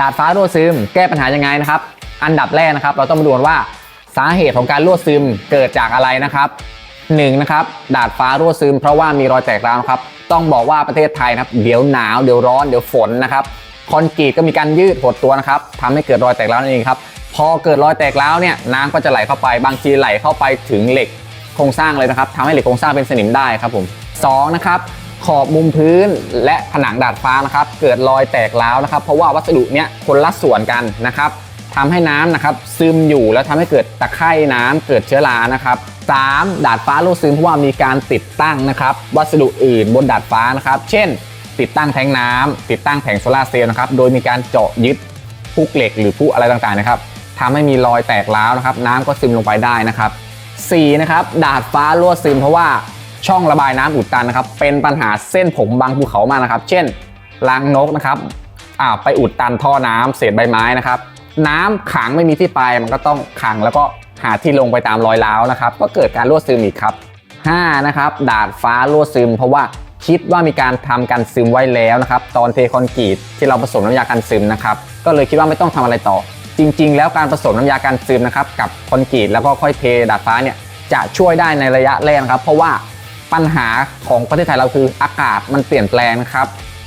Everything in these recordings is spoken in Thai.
ดาดฟ้ารั่วซึม แก้ปัญหายังไงนะครับ อันดับแรกนะครับ เราต้องมาดูว่าสาเหตุของการรั่วซึมเกิดจากอะไรนะครับหนึ่งนะครับดาดฟ้ารั่วซึม เพราะว่ามีรอยแตกร้าวครับต้องบอกว่าประเทศไทยนะครับ เดี๋ยวหนาวเดี๋ยวร้อนเดี๋ยวฝนนะครับคอนกรีตก็มีการยืดหดตัวนะครับทำให้เกิดรอยแตกร้าวนั่นเองครับพอเกิดรอยแตกร้าวเนี่ยน้ำก็จะไหลเข้าไปบางทีไหลเข้าไปถึงเหล็กโครงสร้างเลยนะครับทำให้เหล็กโครงสร้างเป็นสนิมได้ครับผมสองนะครับ ขอบมุมพื้นและผนังดาดฟ้านะครับเกิดรอยแตกร้าวนะครับ เพราะว่าวัสดุเนี้ยคนละส่วนกันนะครับทำให้น้ำนะครับซึมอยู่แล้วทำให้เกิดตะไคร่น้ำเกิดเชื้อรานะครับสามดาดฟ้ารั่วซึมเพราะว่ามีการติดตั้งนะครับวัสดุอื่นบนดาดฟ้านะครับ เช่น ติดตั้งแทงน้ำติดตั้งแผงโซลาร์เซลล์นะครับโดยมีการเจาะยึดพุกเหล็กหรือพุอะไรต่างๆนะครับทำให้มีรอยแตกร้าวนะครับ น้ำก็ซึมลงไปได้นะครับ4นะครับดาดฟ้ารั่วซึมเพราะว่า ช่องระบายน้ำอุดตันนะครับ เป็นปัญหาเส้นผมบางภูเขามากนะครับ เช่นรังนกนะครับอ่าไปอุดตันท่อน้ำเศษใบไม้นะครับ น้ำขังไม่มีที่ไปมันก็ต้องขังแล้วก็หาที่ลงไปตามรอยร้าวนะครับ ก็เกิดการรั่วซึมอีกครับ5นะครับดาดฟ้ารั่วซึม เพราะว่าคิดว่ามีการทำกันซึมไว้แล้วนะครับ ตอนเทคอนกรีตที่เราผสมน้ำยากันซึมนะครับ ก็เลยคิดว่าไม่ต้องทำอะไรต่อ จริง ๆ แล้วการผสมน้ำยากันซึมนะครับ กับคอนกรีตแล้วก็ค่อยเทดาดฟ้าเนี่ยจะช่วยได้ในระยะแรกนะครับ เพราะว่า ปัญหาของประเทศไทยเราคืออากาศมันเปลี่ยนแปลงนะครับ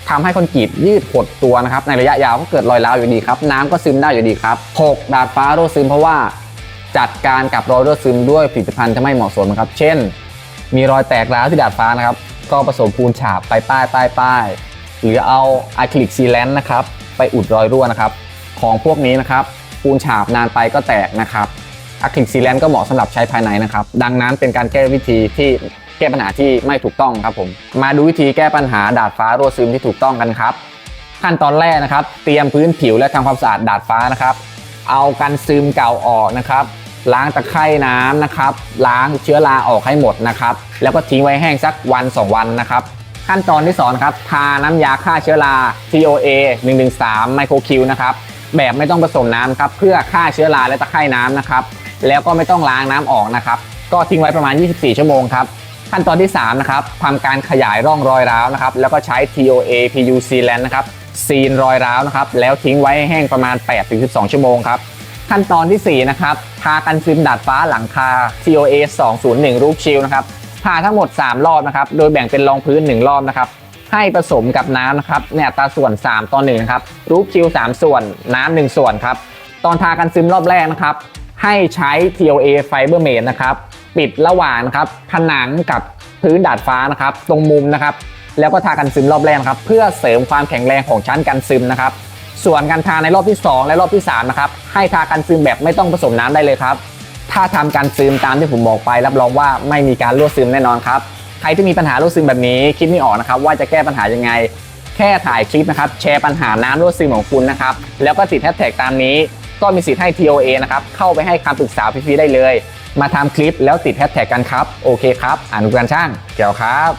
ทำให้คอนกรีตยืดหดตัวนะครับในระยะยาวก็เกิดรอยร้าวอยู่ดีครับ น้ำก็ซึมได้อยู่ดีครับ6ดาดฟ้ารั่วซึมเพราะว่า จัดการกับรอยรั่วซึมด้วยผลิตภัณฑ์ที่ไม่เหมาะสมนะครับ เช่น มีรอยแตกร้าวที่ดาดฟ้านะครับ ก็ผสมปูนฉาบไปป้ายป้ายป้ายหรือเอาอะคริลิกซีแลนต์นะครับไปอุดรอยรั่วนะครับ ของพวกนี้นะครับปูนฉาบนานไปก็แตกนะครับอะคริลิกซีแลนต์ก็เหมาะสำหรับใช้ภายในนะครับ ดังนั้นเป็นการแก้วิธีที่ แก้ปัญหาที่ไม่ถูกต้องครับผม มาดูวิธีแก้ปัญหาดาดฟ้ารั่วซึมที่ถูกต้องกันครับ ขั้นตอนแรกนะครับ เตรียมพื้นผิวและทำความสะอาดดาดฟ้านะครับ เอากันซึมเก่าออกนะครับ ล้างตะไคร่น้ำนะครับ ล้างเชื้อราออกให้หมดนะครับ แล้วก็ทิ้งไว้แห้งสักวัน 2 วันนะครับ ขั้นตอนที่2นะครับ ทาน้ำยาฆ่าเชื้อรา TOA 113ไมโครคิวนะครับ แบบไม่ต้องผสมน้ำครับ เพื่อฆ่าเชื้อราและตะไคร่น้ำนะครับ แล้วก็ไม่ต้องล้างน้ำออกนะครับ ก็ทิ้งไว้ประมาณ 24 ชั่วโมงครับ ขั้นตอนที่ 3 นะครับทำการขยายร่องรอยร้าวนะครับ แล้วก็ใช้ TOA PU Sealant นะครับซีนรอยร้าวนะครับ แล้วทิ้งไว้ให้แห้งประมาณ 8-12 ชั่วโมงครับ ขั้นตอนทีสี่4 นะครับ ทากันซึมดาดฟ้าหลังคา TOA 201 รูปชิลนะครับ ทาทั้งหมด 3 รอบนะครับ โดยแบ่งเป็นรองพื้น 1 รอบนะครับ ให้ผสมกับน้ำนะครับ เนี่ยอัตราส่วน 3 ต่อ1นะครับ รูปชิล3 ส่วน น้ำ1ส่วนครับ ตอนทากันซึมรอบแรกนะครับ ให้ใช้ TOA Fiber Mate นะครับ ปิดระหว่างครับผนังกับพื้นดาดฟ้านะครับ ตรงมุมนะครับ แล้วก็ทากันซึมรอบแรกครับ เพื่อเสริมความแข็งแรงของชั้นกันซึมนะครับ ส่วนการทาในรอบที่ 2 และรอบที่3นะครับให้ทากันซึมแบบไม่ต้องผสมน้ำได้เลยครับ ถ้าทำการซึมตามที่ผมบอกไป รับรองว่าไม่มีการรั่วซึมแน่นอนครับใครที่มีปัญหารั่วซึมแบบนี้คิดไม่ออกนะครับ ว่าจะแก้ปัญหายังไง แค่ถ่ายคลิปนะครับ แชร์ปัญหาน้ำรั่วซึมของคุณนะครับ แล้วก็ติดแฮชแท็กตามนี้ ก็มีสิทธิ์ให้ TOA นะครับ เข้าไปให้คำปรึกษาฟรีๆได้เลย มาทำคลิปแล้วติดแฮชแท็กกันครับ โอเคครับ อนุการช่างเกี่ยวครับ